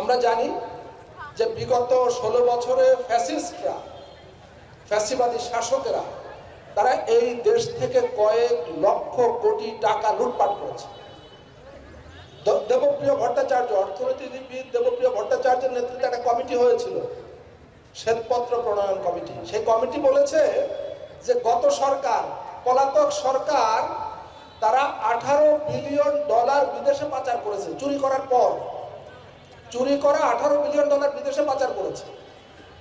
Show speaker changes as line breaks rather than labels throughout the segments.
আমরা জানি যে বিগত ষোলো বছরে ফ্যাসিস্টরা, ফ্যাসিবাদী শাসকেরা, তারা এই দেশ থেকে কয়েক লক্ষ কোটি টাকা লুটপাট করেছে। দেবপ্রিয় ভট্টাচার্য, অর্থনীতিবিদ দেবপ্রিয় ভট্টাচার্যের নেতৃত্বে একটা কমিটি হয়েছিল, শ্বেতপত্র প্রণয়ন কমিটি। সেই কমিটি বলেছে যে গত সরকার, পলাতক সরকার, তারা আঠারো বিলিয়ন ডলার বিদেশে পাচার করেছে, চুরি করার পর। চুরি করা আঠারো বিলিয়ন ডলার বিদেশে পাচার করেছে।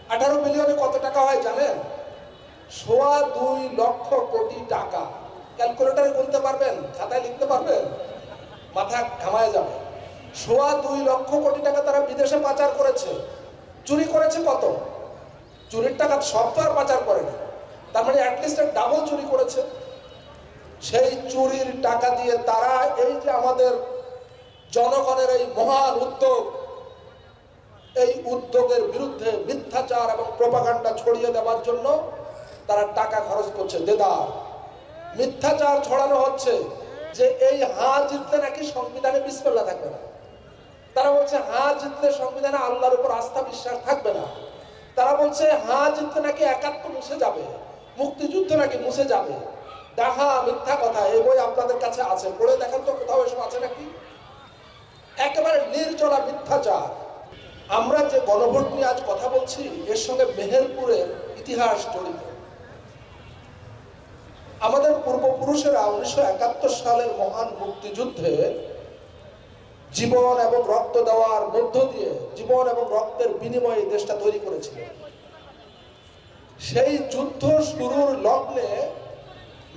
আঠারো বিলিয়নে কত টাকা হয় জানেন? সোয়া দুই লক্ষ কোটি টাকা। ক্যালকুলেটারে গুনতে পারবেন? খাতায় লিখতে পারবেন? মাথা ঘামায় যাবে। সোয়া দুই লক্ষ কোটি টাকা তারা বিদেশে পাচার করেছে। চুরি করেছে কত? চুরির টাকা সব তো আর পাচার করেনি। তার মানে অ্যাটলিস্ট ডাবল চুরি করেছে। সেই চুরির টাকা দিয়ে তারা এই যে আমাদের জনগণের এই মহান উদ্যোগ এই উদ্যোগের বিরুদ্ধে মিথ্যাচার এবং প্রপাগান্ডা ছড়িয়ে দেওয়ার জন্য তারা টাকা খরচ করছে। দেদার, মিথ্যাচার ছড়ানো হচ্ছে যে এই হাঁ জিতলে নাকি সংবিধানে বিস্মল্লা থাকবে না। তারা বলছে হাঁ জিতলে সংবিধানে আল্লাহর উপর আস্থা বিশ্বাস থাকবে না। তারা বলছে হাঁ জিতলে নাকি একাত্ম মুছে যাবে, মুক্তিযুদ্ধ নাকি মুছে যাবে। ডাহা, মিথ্যা কথা, এই বই আপনাদের কাছে আছে। পড়ে দেখেন তো কোথাও এসব আছে নাকি? একেবারে নির্জলা মিথ্যাচার। আমরা যে গণভোট নিয়ে আজ কথা বলছি, এর সঙ্গে মেহেরপুরের ইতিহাস জড়িত। আমাদের পূর্বপুরুষেরা উনিশশো একাত্তর সালের মহান মুক্তিযুদ্ধে জীবন এবং রক্ত দেওয়ার মধ্য দিয়ে জীবন এবং রক্তের বিনিময়ে দেশটা তৈরি করেছিল সেই যুদ্ধ শুরুর লগ্নে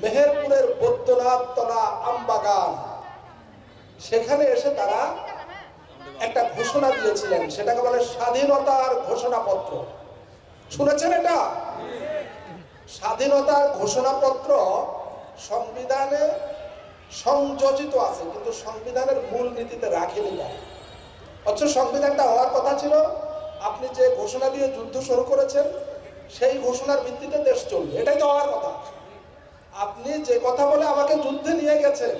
মেহেরপুরের বৈদ্যনাথ তলা আমবাগান, সেখানে এসে তারা একটা ঘোষণা দিয়েছিলেন, সেটাকে বলে স্বাধীনতার ঘোষণাপত্র। শুনেছেন এটা? স্বাধীনতার ঘোষণাপত্র সংবিধানে সংযোজিত আছে, কিন্তু সংবিধানের মূল নীতিতে রাখেনি তারা অথচ সংবিধানটা হওয়ার কথা ছিল, আপনি যে ঘোষণা দিয়ে যুদ্ধ শুরু করেছেন, সেই ঘোষণার ভিত্তিতে দেশ চলবে। এটাই তো হওয়ার কথা। আপনি যে কথা বলে আমাকে যুদ্ধে নিয়ে গেছেন,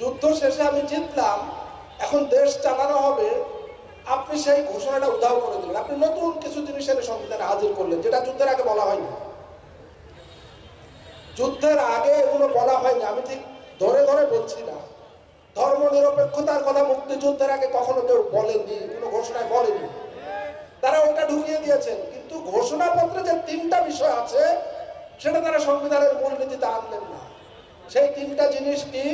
যুদ্ধ শেষে আমি জিতলাম এখন দেশ চালানো হবে, আপনি সেই ঘোষণাটা উদ্ধার করে দিলেন। আপনি নতুন কিছু জিনিস এনে সংবিধানে হাজির করলেন, যেটা যুদ্ধের আগে বলা হয়নি। যুদ্ধের আগে এগুলো বলা হয়নি, আমি ঠিক ধরে ধরে বলছি না। ধর্ম নিরপেক্ষতার কথা মুক্তিযুদ্ধের আগে কখনো কেউ বলেনি কোনো ঘোষণায় বলেনি তারা ওটা ঢুকিয়ে দিয়েছেন, কিন্তু ঘোষণাপত্রে যে তিনটা বিষয় আছে, সেটা তারা সংবিধানের মূলনীতিতে আনলেন না। সেই তিনটা জিনিস কি?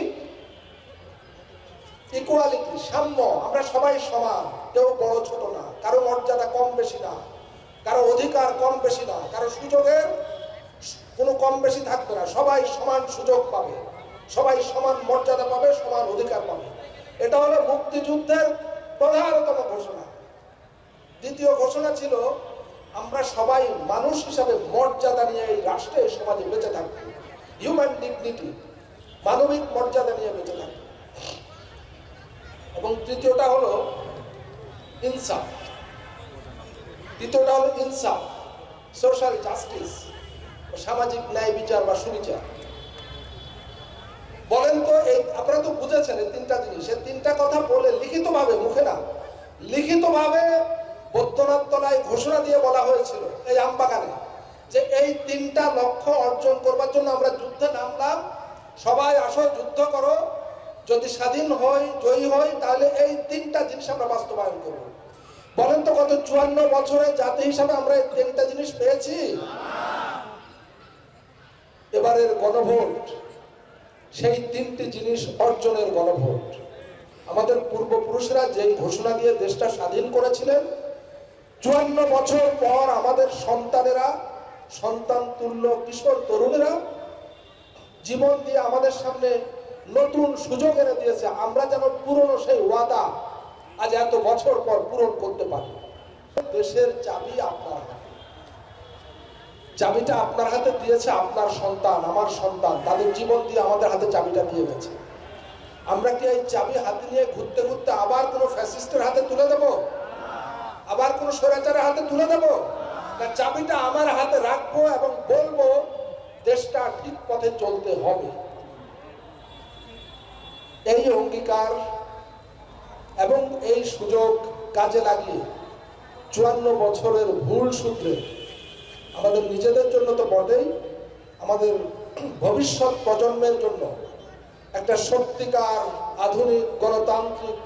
ইকুয়ালিটি সাম্য, আমরা সবাই সমান, কেউ বড় ছোট না, কারও মর্যাদা কম বেশি না, কারও অধিকার কম বেশি না, কারও সুযোগের কোনো কম বেশি থাকবে না, সবাই সমান সুযোগ পাবে, সবাই সমান মর্যাদা পাবে, সমান অধিকার পাবে। এটা হলো মুক্তিযুদ্ধের প্রধানতম ঘোষণা। দ্বিতীয় ঘোষণা ছিল, আমরা সবাই মানুষ হিসাবে মর্যাদা নিয়ে এই রাষ্ট্রে, সমাজে বেঁচে থাকব। হিউম্যান ডিগনিটি মানবিক মর্যাদা নিয়ে বেঁচে থাকব। এবং তৃতীয়টা হলো ইনসাফ। তৃতীয়টা হলো ইনসাফ, সোশ্যাল জাস্টিস ও সামাজিক ন্যায় বিচার বা সুবিচার। বলেন তো এই, আপনারা তো বুঝেছেন এই তিনটা জিনিস। এই তিনটা কথা বলে লিখিতভাবে মুখে না, লিখিতভাবে বৈদ্যনাথ তলায় ঘোষণা দিয়ে বলা হয়েছিল এই আমবাগানে যে এই তিনটা লক্ষ্য অর্জন করবার জন্য আমরা যুদ্ধে নামলাম, সবাই আসো, যুদ্ধ করো যদি স্বাধীন হয়, জয়ী হয়, তাহলে এই তিনটা জিনিস আমরা বাস্তবায়ন করব। বলেন তো কত চুয়ান্ন বছরে জাতি হিসাবে আমরা এই তিনটা জিনিস পেয়েছি? এবারের গণভোট, সেই তিনটি জিনিস অর্জনের গণভোট। আমাদের পূর্বপুরুষরা যেই ঘোষণা দিয়ে দেশটা স্বাধীন করেছিলেন, চুয়ান্ন বছর পর আমাদের সন্তানেরা, সন্তান, তুল্য, কিশোর, তরুণেরা জীবন দিয়ে আমাদের সামনে নতুন সুযোগ এনে দিয়েছে। আমরা যেন পুরনো সেই ওয়াদা আজ এত বছর পর পূরণ করতে পারি। দেশের চাবি আপনার হাতে। চাবিটা আপনার হাতে দিয়েছে আপনার সন্তান, আমার সন্তান। তাদের জীবন দিয়ে আমাদের হাতে চাবিটা দিয়ে গেছে। আমরা কি এই চাবি হাতে নিয়ে ঘুরতে ঘুরতে আবার কোনো ফ্যাসিস্টের হাতে তুলে দেব? আবার কোনো স্বৈরাচারের হাতে তুলে দেব? না, চাবিটা আমার হাতে রাখব এবং বলব, দেশটা ঠিক পথে চলতে হবে। এই অঙ্গীকার এবং এই সুযোগ কাজে লাগিয়ে চুয়ান্ন বছরের ভুল সূত্রে আমাদের নিজেদের জন্য তো বটেই, আমাদের ভবিষ্যৎ প্রজন্মের জন্য একটা সত্যিকার আধুনিক গণতান্ত্রিক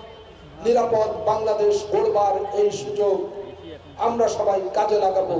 নিরাপদ বাংলাদেশ গড়বার এই সুযোগ আমরা সবাই কাজে লাগাবো।